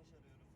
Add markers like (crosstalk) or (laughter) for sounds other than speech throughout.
tokaş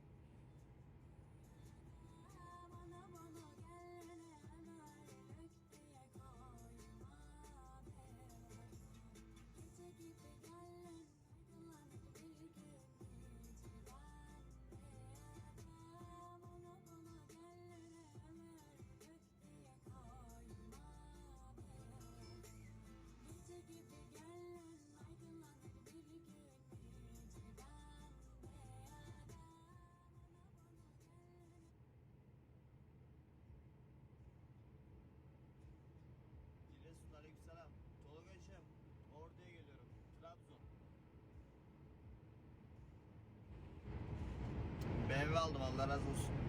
aldım Allah razı olsun.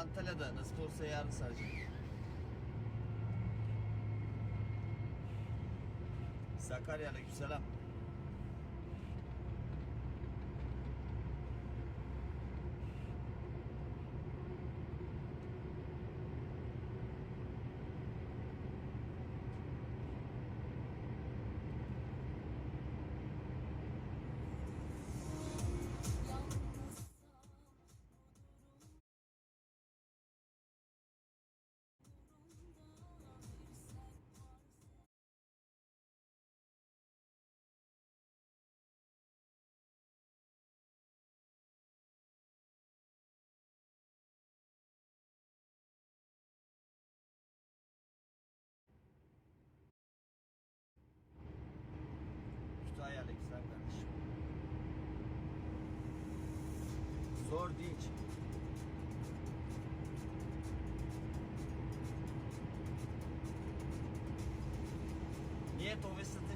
Antalya'da. Nasıl olsa yarın saracağım. Sakarya aleykümselam.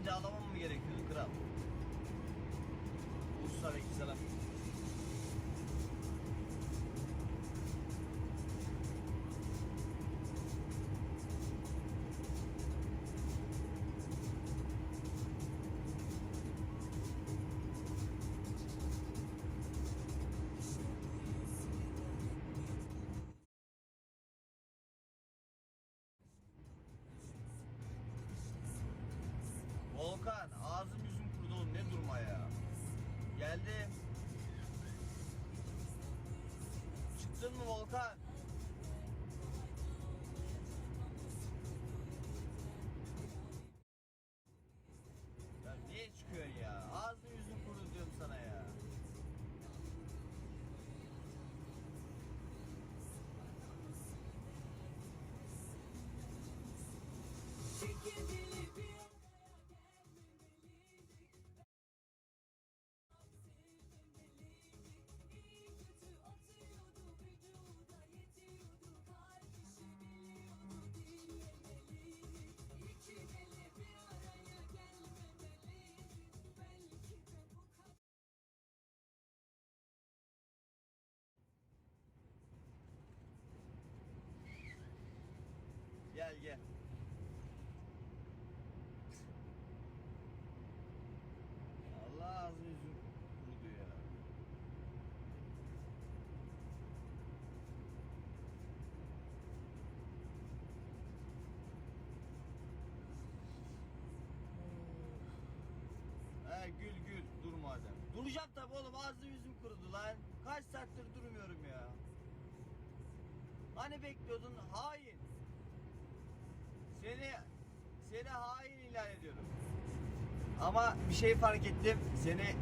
Satınca alamam mı gerekiyordu kral? Çıktın mı Volkan? Gel. Allah ağzım yüzüm kurudu ya. He gül gül dur madem. Duracağım tabi oğlum ağzım yüzüm kurudu lan. Kaç saattir durmuyorum ya. Hani bekliyordun hain. Seni seni hain ilan ediyorum. Ama bir şey fark ettim. Seni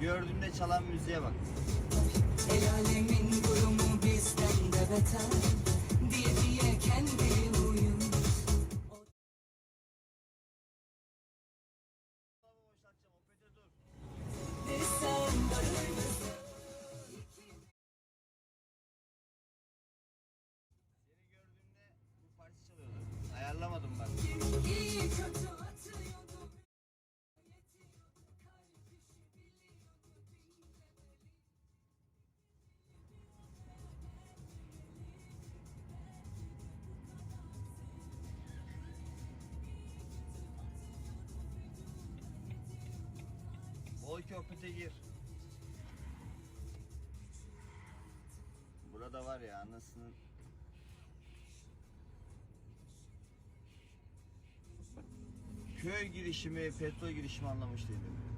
gördüğümde çalan müziğe bak. El alemin durumu bizden de beter Diye diye kendi Ol ki opete gir. Burada var ya anasının köy girişimi, petrol girişimi anlamış değilim.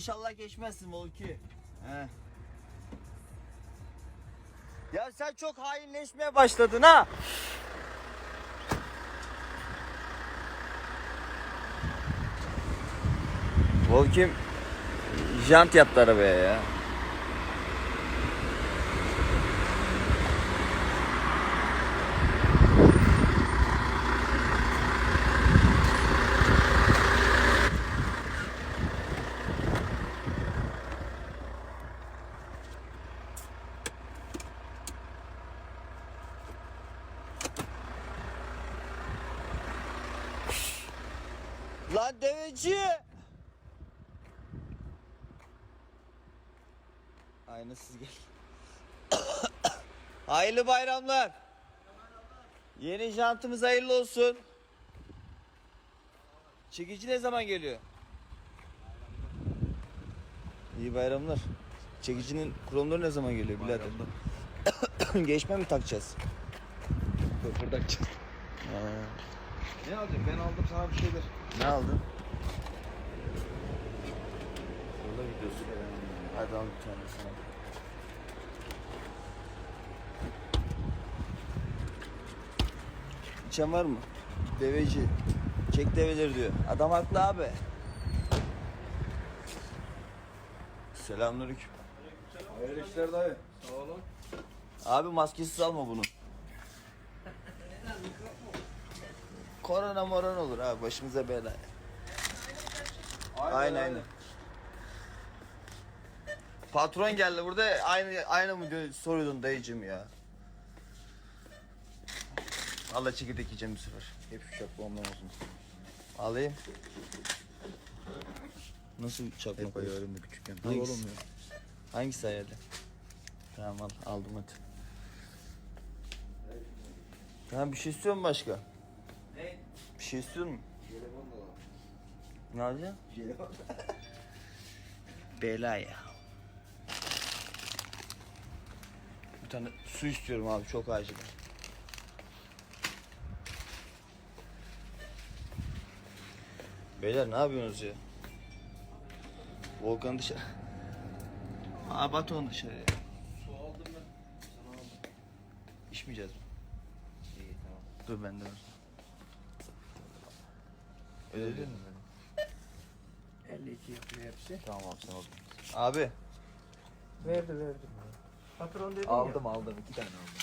İnşallah geçmezsin Volki. He. Ya sen çok hainleşmeye başladın ha. Volkim jant yaptı arabaya ya. Lan deveci. Aynasız gel. Hayırlı bayramlar. Yeni jantımız hayırlı olsun. Çekici ne zaman geliyor? İyi bayramlar. Çekicinin kromları ne zaman geliyor birader? (coughs) Geçme mi takacağız? Fırfırdakçı. Ne alacağım? Ben aldım sana bir şeyler. Ne aldın? Burada videosu. Hadi al bir tane sana. İçen var mı? Deveci. Çek develeri diyor. Adam haklı abi. Selamünaleyküm. Hayırlı işler dayı. Sağ olun. Abi maskesiz alma bunu. Korona moran olur abi başımıza bela. Aynen aynen. Patron geldi burada aynı aynı mı soruyordun dayıcım ya. Allah çekirdek yiyeceğim bir sefer. Hep şu şapkamdan olsun. Alayım. Nasıl çakmak Hep o? ayarım da küçükken. Dur Hangisi? oğlum ya. Hangisi hayali? Tamam al aldım hadi. Tamam bir şey istiyor musun başka? Ne? Bir şey istiyor musun? Jelibon da var. Ne alacaksın? Jelibon. (laughs) Bela ya. Bir tane su istiyorum abi çok acil. Beyler ne yapıyorsunuz ya? Volkan dışarı. Aa bat onu dışarıya. Su aldım ben. Sana aldım. İçmeyeceğiz mi? İyi tamam. Dur bende var. Ödedin mi? 52 yapıyor hepsi. Tamam abi sen aldın. Abi Verdi verdi. Patron dedi Aldım aldım. iki tane aldım.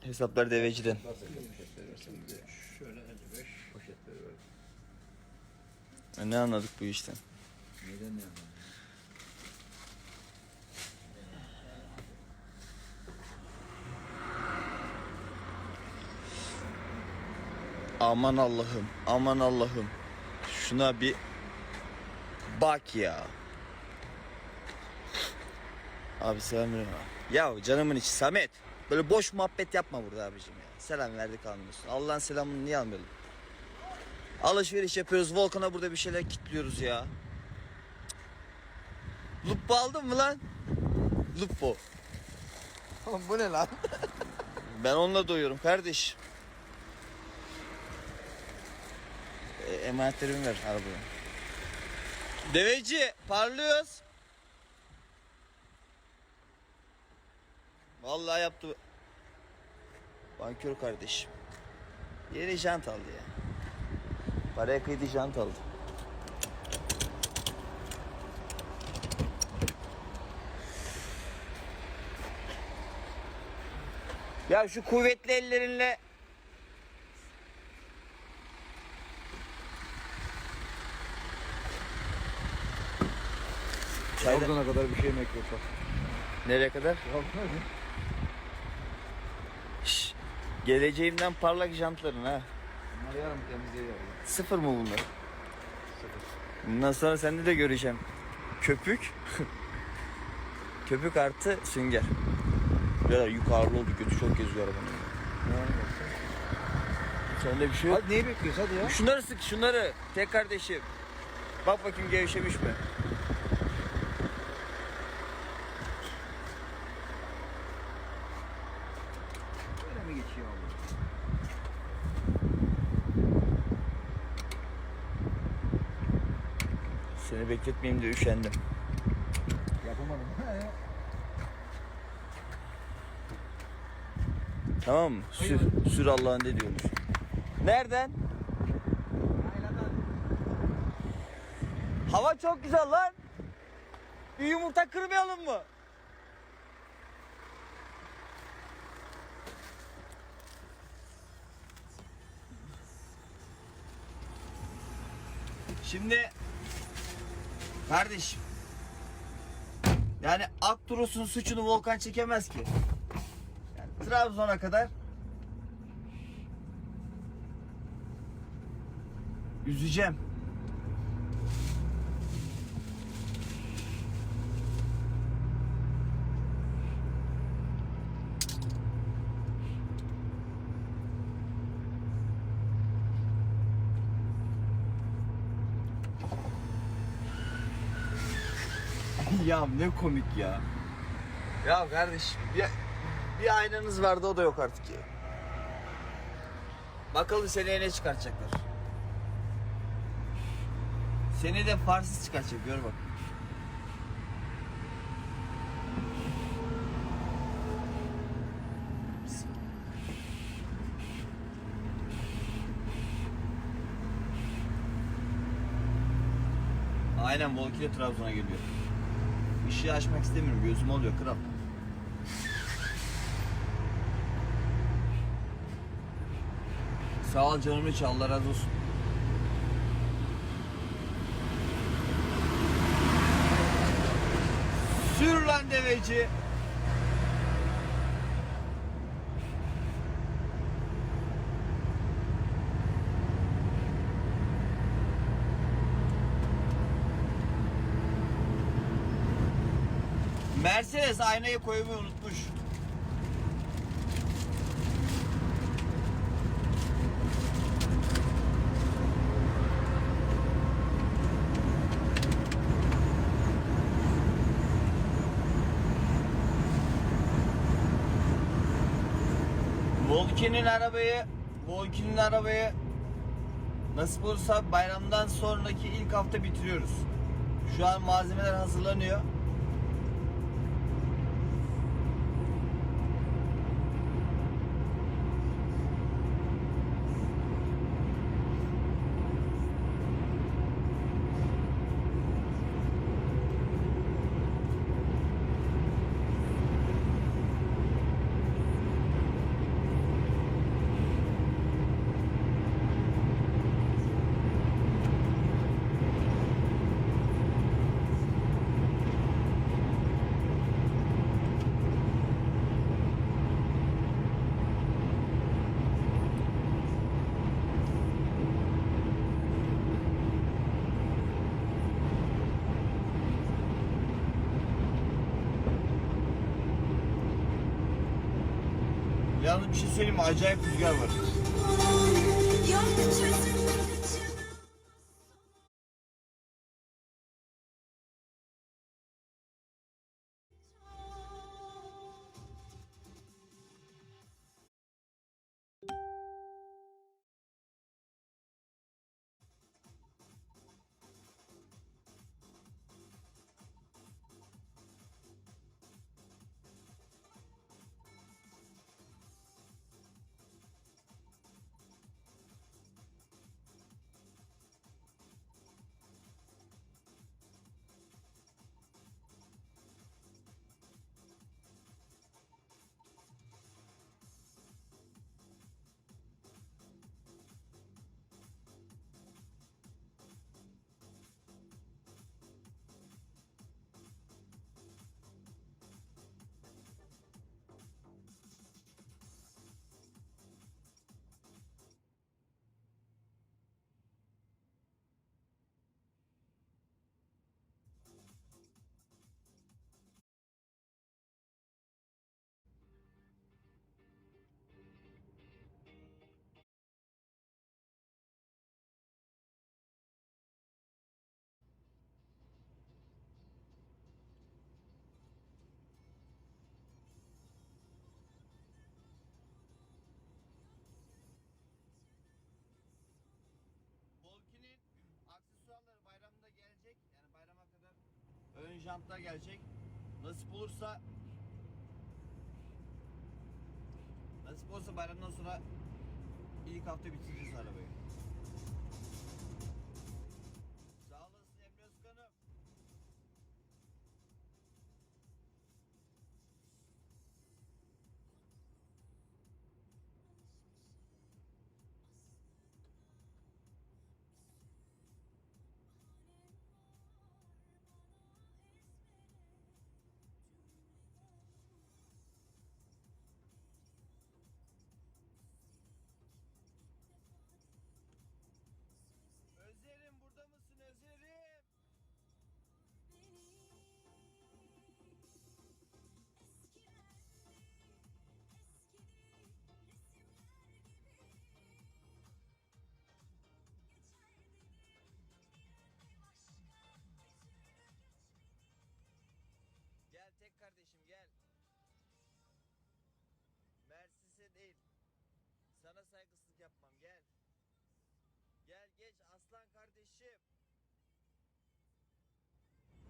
Hesaplar deveciden. Şöyle 55 poşetleri ver. Ne anladık bu işten? Neden ne anladın? Aman Allah'ım, aman Allah'ım. Şuna bir bak ya. Abi selamünaleyküm. Ya canımın içi Samet. Böyle boş muhabbet yapma burada abicim ya. Selam verdik almıyorsun. Allah'ın selamını niye almayalım? Alışveriş yapıyoruz. Volkan'a burada bir şeyler kilitliyoruz ya. Lupo aldın mı lan? Lupo. Oğlum bu ne lan? (laughs) Ben onunla doyuyorum kardeş. E, emanetlerimi ver arabaya. Deveci parlıyoruz. Vallahi yaptı. Bankör kardeşim. Yeni jant aldı ya. Paraya kıydı jant aldı. Ya şu kuvvetli ellerinle Çayda- Aldığına kadar bir şey mi ekliyor bak. Nereye kadar? Şş, geleceğimden parlak jantların ha. Bunları yarın temizleyeceğim. Sıfır mı bunlar? Bundan sonra sende de göreceğim. Köpük. (laughs) Köpük artı sünger. Birader yukarılı oldu. Kötü çok geziyor arabanın. Sende bir şey yok. Hadi neyi bekliyoruz hadi ya. Şunları sık şunları. Tek kardeşim. Bak bakayım gevşemiş mi? Böyle mi geçiyor abi? Seni bekletmeyeyim de üşendim. Yapamadım. Tamam mı? Sür. Sür Allah'ın dediği olur. Nereden? Hava çok güzel lan. Bir yumurta kırmayalım mı? Şimdi Kardeşim. Yani Akturus'un suçunu Volkan çekemez ki. Yani Trabzon'a kadar üzeceğim. Ya ne komik ya. Ya kardeşim bir, bir aynanız vardı o da yok artık ya. Bakalım seneye ne çıkartacaklar. Seni de farsiz çıkartacak gör bak. Aynen Volki Trabzon'a geliyor. Işığı açmak istemiyorum gözüm oluyor kral. Sağ ol canım içi Allah razı olsun. Sür lan deveci. Mercedes aynayı koymayı unutmuş. Volki'nin arabayı Volki'nin arabayı nasip olursa bayramdan sonraki ilk hafta bitiriyoruz. Şu an malzemeler hazırlanıyor. Yalnız bir şey söyleyeyim mi? Acayip rüzgar var. Ön jantlar gelecek. Nasip olursa Nasip olursa bayramdan sonra ilk hafta bitireceğiz arabayı.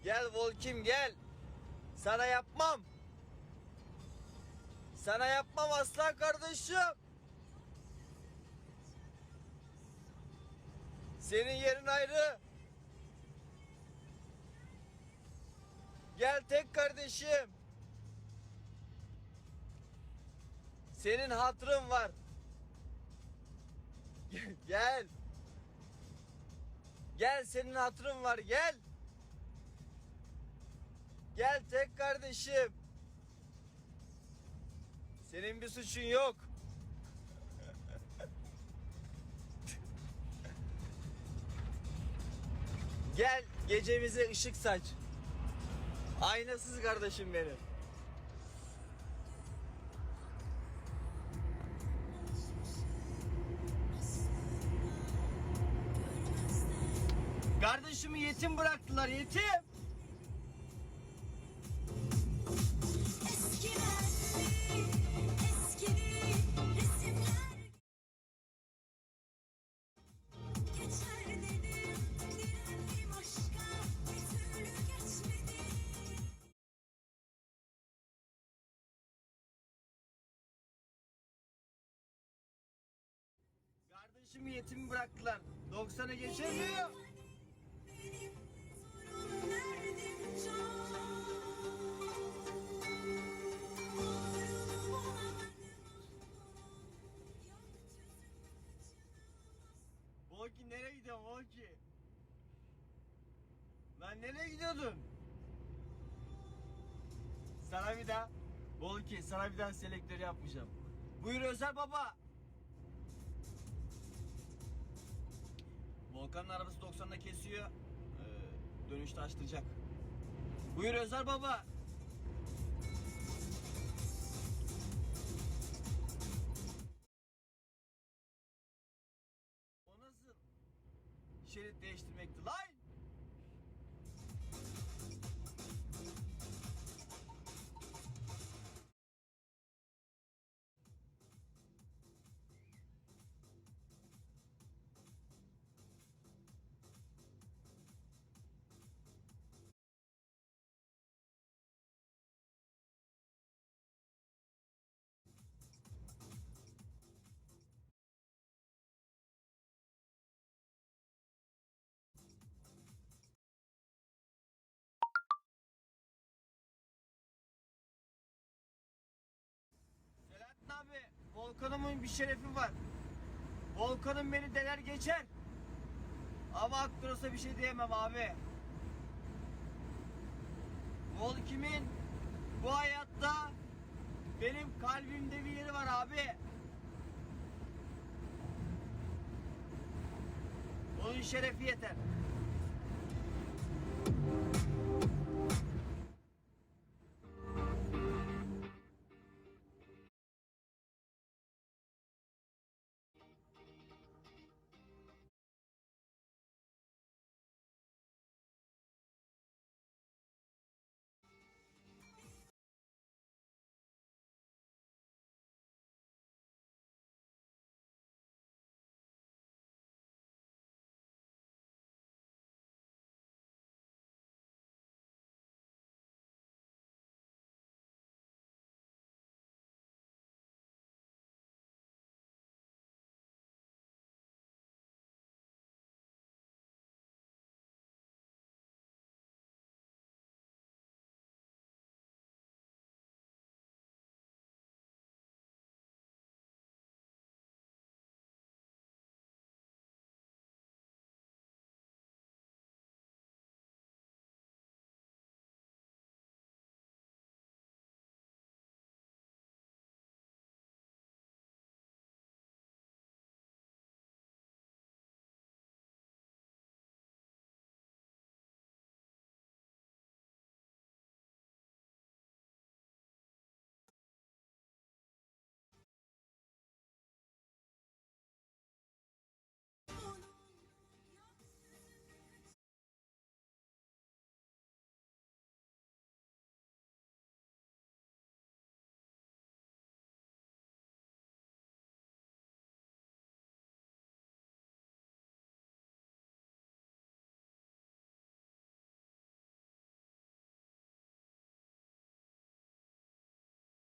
Gel Volkim gel. Sana yapmam. Sana yapmam aslan kardeşim. Senin yerin ayrı. Gel tek kardeşim. Senin hatırın var. Gel- Gel. Senin hatırın var gel. Gel tek kardeşim. Senin bir suçun yok. Gel gecemize ışık saç. Aynasız kardeşim benim. Kardeşimi yetim bıraktılar yetim. Kardeşimi yetim bıraktılar. 90'a geçemiyor. Volki nereye gidiyorsun Volki? Lan nereye gidiyordun? Sana bir daha Volki sana bir daha selektör yapmayacağım. Buyur Özer baba. Volkan'ın arabası 90'da kesiyor. Ee, dönüşte açtıracak. Buyur Özer baba. O nasıl şerit değiştirmekti lan? Volkan'ımın bir şerefi var. Volkan'ım beni deler geçer. Ama Aktros'a bir şey diyemem abi. Volkim'in bu hayatta benim kalbimde bir yeri var abi. Onun şerefi yeter.